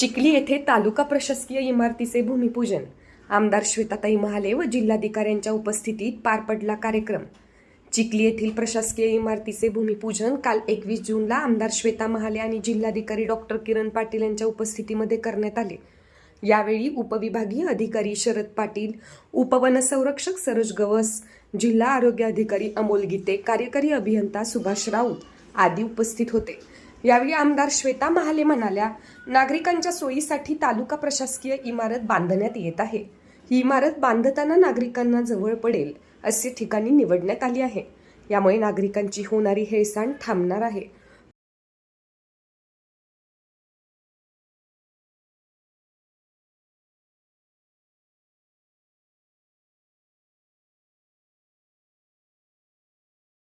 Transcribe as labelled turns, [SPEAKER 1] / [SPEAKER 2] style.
[SPEAKER 1] चिखली येथे तालुका प्रशासकीय इमारतीचे भूमिपूजन. आमदार श्वेताताई महाले व जिल्हाधिकाऱ्यांच्या उपस्थितीत पार पडला कार्यक्रम. चिखली येथील प्रशासकीय इमारतीचे भूमिपूजन काल एकवीस जूनला आमदार श्वेता महाले आणि जिल्हाधिकारी डॉक्टर किरण पाटील यांच्या उपस्थितीमध्ये करण्यात आले. यावेळी उपविभागीय अधिकारी शरद पाटील उपवनसंरक्षक सरोज गवस जिल्हा आरोग्य अधिकारी अमोल गीते कार्यकारी अभियंता सुभाष राऊत आदी उपस्थित होते. यावेळी आमदार श्वेता महाले म्हणाल्या नागरिकांच्या सोयीसाठी तालुका प्रशासकीय इमारत बांधण्यात येत आहे. ही इमारत बांधताना नागरिकांना जवळ पडेल असे ठिकाणी निवडण्यात आली आहे. यामुळे नागरिकांची होणारी हेळसांड थांबणार आहे.